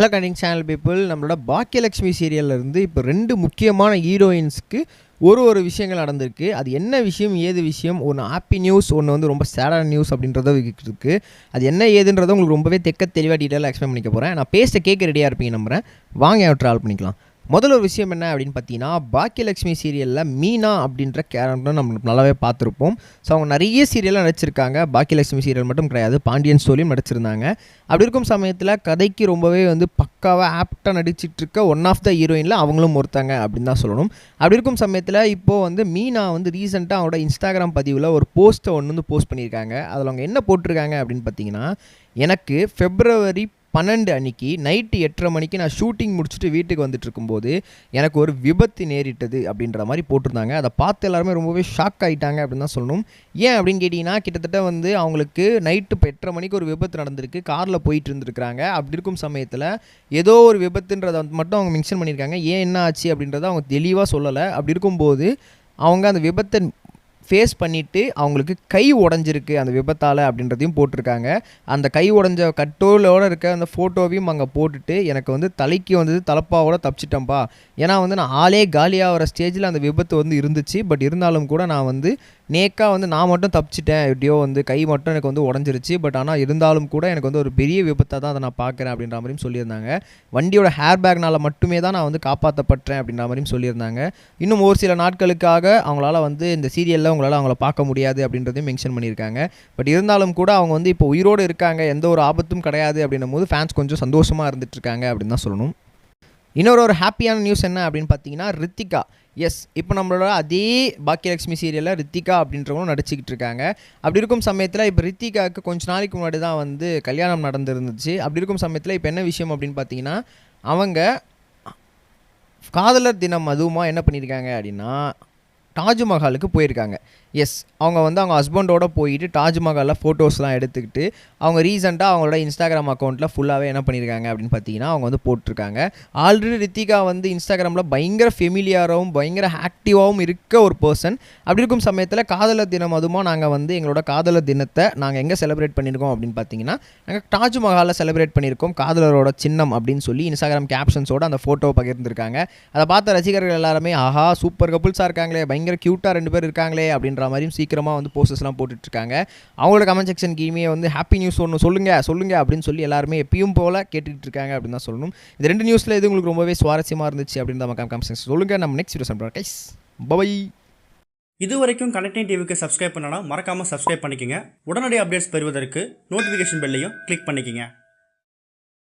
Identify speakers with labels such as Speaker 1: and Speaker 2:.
Speaker 1: Hello கண்டிங் channel people நம்மளோட பாக்கியலட்சுமி சீரியல்ல இருந்து இப்போ ரெண்டு முக்கியமான ஹீரோயின்ஸ்க்கு ஒரு ஒரு விஷயங்கள் நடந்திருக்கு. அது என்ன விஷயம் ஏது விஷயம்? ஒன்று ஹாப்பி நியூஸ் ஒன்று வந்து ரொம்ப சேடான நியூஸ் அப்படின்றத இருக்குது அது என்ன ஏதுன்றதை உங்களுக்கு ரொம்பவே தெக்க தெளிவாக டீட்டெயிலாக எக்ஸ்பிளைன் பண்ணிக்க போகிறேன் நான் பேச கேட்க ரெடியாக இருப்பீங்க நம்புறேன். வாங்க ட்ராவல் பண்ணிக்கலாம். முதல் ஒரு விஷயம் என்ன அப்படின்னு பார்த்தீங்கன்னா பாக்கியலட்சுமி சீரியலில் மீனா அப்படின்ற கேரக்டர் நம்ம நல்லாவே பார்த்துருப்போம். ஸோ அவங்க நிறைய சீரியலாக நடிச்சிருக்காங்க. பாக்கியலட்சுமி சீரியல் மட்டும் கிடையாது பாண்டியன் ஸ்டோரியும் நடிச்சிருந்தாங்க. அப்படி இருக்கும் சமயத்தில் கதைக்கு ரொம்பவே வந்து பக்காவாக ஆப்டாக நடிச்சிட்டு இருக்க ஒன் ஆஃப் த ஹீரோயினில் அவங்களும் ஒருத்தாங்க அப்படின்னு தான் சொல்லணும். அப்படி இருக்கும் சமயத்தில் இப்போது வந்து மீனா வந்து ரீசெண்டாக அவங்களோட இன்ஸ்டாகிராம் பதிவில் ஒரு போஸ்ட்டை ஒன்று வந்து போஸ்ட் பண்ணியிருக்காங்க. அதில் அவங்க என்ன போட்டிருக்காங்க அப்படின்னு பார்த்தீங்கன்னா எனக்கு ஃபெப்ரவரி பன்னெண்டு அன்னைக்கு நைட்டு எட்டரை மணிக்கு நான் ஷூட்டிங் முடிச்சுட்டு வீட்டுக்கு வந்துட்டு இருக்கும்போது எனக்கு ஒரு விபத்து நேரிட்டது அப்படின்ற மாதிரி போட்டிருந்தாங்க. அதை பார்த்து எல்லாருமே ரொம்பவே ஷாக் ஆகிட்டாங்க அப்படின்னு தான் சொல்லணும். ஏன் அப்படின்னு கேட்டிங்கன்னா கிட்டத்தட்ட வந்து அவங்களுக்கு நைட்டு இப்போ எட்டரை மணிக்கு ஒரு விபத்து நடந்திருக்கு. காரில் போயிட்டு இருந்துருக்காங்க அப்படி இருக்கும் சமயத்தில் ஏதோ ஒரு விபத்துன்றதை வந்து மட்டும் அவங்க மென்ஷன் பண்ணியிருக்காங்க. ஏன் என்ன ஆச்சு அப்படின்றத அவங்க தெளிவாக சொல்லலை. அப்படி இருக்கும்போது அவங்க அந்த விபத்தை ஃபேஸ் பண்ணிவிட்டு அவங்களுக்கு கை உடஞ்சிருக்கு அந்த விபத்தால் அப்படின்றதையும் போட்டிருக்காங்க. அந்த கை உடஞ்ச கட்டோலோடு இருக்க அந்த ஃபோட்டோவையும் அங்கே போட்டுட்டு எனக்கு வந்து தலைக்கு வந்தது தலப்பாவோட தப்பிச்சிட்டேன்ப்பா ஏன்னா வந்து நான் ஆளே காலியாகிற ஸ்டேஜில் அந்த விபத்து வந்து இருந்துச்சு. பட் இருந்தாலும் கூட நான் வந்து நேக்காக வந்து நான் மட்டும் தப்பிச்சிட்டேன். எப்படியோ வந்து கை மட்டும் எனக்கு வந்து உடஞ்சிருச்சு. பட் ஆனால் இருந்தாலும் கூட எனக்கு வந்து ஒரு பெரிய விபத்தை தான் அதை நான் பார்க்குறேன் அப்படின்ற மாதிரியும் சொல்லியிருந்தாங்க. வண்டியோட ஹேர் பேக்னால் மட்டுமே தான் நான் வந்து காப்பாற்றப்பட்டேன் அப்படின்ற மாதிரியும் சொல்லியிருந்தாங்க. இன்னும் ஒரு சில நாட்களுக்காக அவங்களால வந்து இந்த சீரியலில் உங்களால் அவங்கள பார்க்க முடியாது அப்படின்றதையும் மென்ஷன் பண்ணியிருக்காங்க. பட் இருந்தாலும் கூட அவங்க வந்து இப்போ உயிரோடு இருக்காங்க எந்த ஒரு ஆபத்தும் கிடையாது அப்படின்னும் போது ஃபேன்ஸ் கொஞ்சம் சந்தோஷமாக இருந்துட்டு இருக்காங்க அப்படின்னு தான் சொல்லணும். இன்னொரு ஒரு ஹாப்பியான நியூஸ் என்ன அப்படின்னு பார்த்தீங்கன்னா ரித்திகா. எஸ் இப்போ நம்மளோட அதே பாக்கியலட்சுமி சீரியலில் ரித்திகா அப்படின்றவங்களும் நடிச்சுக்கிட்டு இருக்காங்க. அப்படி இருக்கும் சமயத்தில் இப்போ ரித்திகாவுக்கு கொஞ்ச நாளைக்கு முன்னாடி தான் வந்து கல்யாணம் நடந்துருந்துச்சு. அப்படி இருக்கும் சமயத்தில் இப்போ என்ன விஷயம் அப்படின்னு பார்த்தீங்கன்னா அவங்க காதலர் தினம் அதுவுமா என்ன பண்ணியிருக்காங்க அப்படின்னா தாஜ்மஹாலுக்கு போயிருக்காங்க. எஸ் அவங்க வந்து அவங்க ஹஸ்பண்டோட போயிட்டு தாஜ்மஹாலில் ஃபோட்டோஸ்லாம் எடுத்துக்கிட்டு அவங்க ரீசெண்டாக அவங்களோட இன்ஸ்டாகிராம் அக்கௌண்ட்டில் ஃபுல்லாகவே என்ன பண்ணியிருக்காங்க அப்படின்னு பார்த்தீங்கன்னா அவங்க வந்து போட்டிருக்காங்க. ஆல்ரெடி ரித்திகா வந்து இன்ஸ்டாகிராமில் பயங்கர ஃபெமிலியாராகவும் பயங்கர ஆக்டிவாகவும் இருக்க ஒரு பர்சன் அப்படி இருக்கும் சமயத்தில் காதலர் தினம் அதுமா நாங்கள் வந்து எங்களோட காதலர் தினத்தை நாங்கள் எங்கே செலிப்ரேட் பண்ணியிருக்கோம் அப்படின்னு பார்த்தீங்கன்னா நாங்கள் தாஜ்மஹாலில் செலிப்ரேட் பண்ணியிருக்கோம் காதலரோட சின்னம் அப்படின்னு சொல்லி இன்ஸ்டாகிராம் கேப்ஷன்ஸோட அந்த ஃபோட்டோ பகிர்ந்துருக்காங்க. அதை பார்த்த ரசிகர்கள் எல்லாருமே ஆஹா சூப்பர் கப்புள்ஸாக இருக்காங்களே பயங்கர க்யூட்டாக ரெண்டு பேர் இருக்காங்களே அப்படின்ற மாதிரியும் சீக்கிரமாக வந்து போஸ்டர்ஸ்லாம் போட்டுட்ருக்காங்க. அவங்களோட கமெண்ட் செக்ஷன் கீழே வந்து ஹாப்பி நியூஸ் ஒன்று சொல்லுங்கள் சொல்லுங்கள் அப்படின்னு சொல்லி எல்லாருமே எப்பயும் போல் கேட்டுக்கிட்டு இருக்காங்க அப்படின்னு தான் சொல்லணும். இந்த ரெண்டு நியூஸில் இது உங்களுக்கு ரொம்பவே சுவாரஸ்யமாக இருந்துச்சு அப்படின்னு தான் கமெண்ட் செக்ஷன் சொல்லுங்கள் நம்ம நெக்ஸ்ட் வீடியோ சொல்கிறோம் கைஸ் பை
Speaker 2: இது வரைக்கும் கனெக்டிங் டிவிக்கு சப்ஸ்கிரைப் பண்ணனா மறக்காமல் சப்ஸ்கிரைப் பண்ணிக்கங்க. உடனடி அப்டேட்ஸ் பெறுவதற்கு நோட்டிஃபிகேஷன் பெல்லையும் கிளிக் பண்ணிக்கங்க.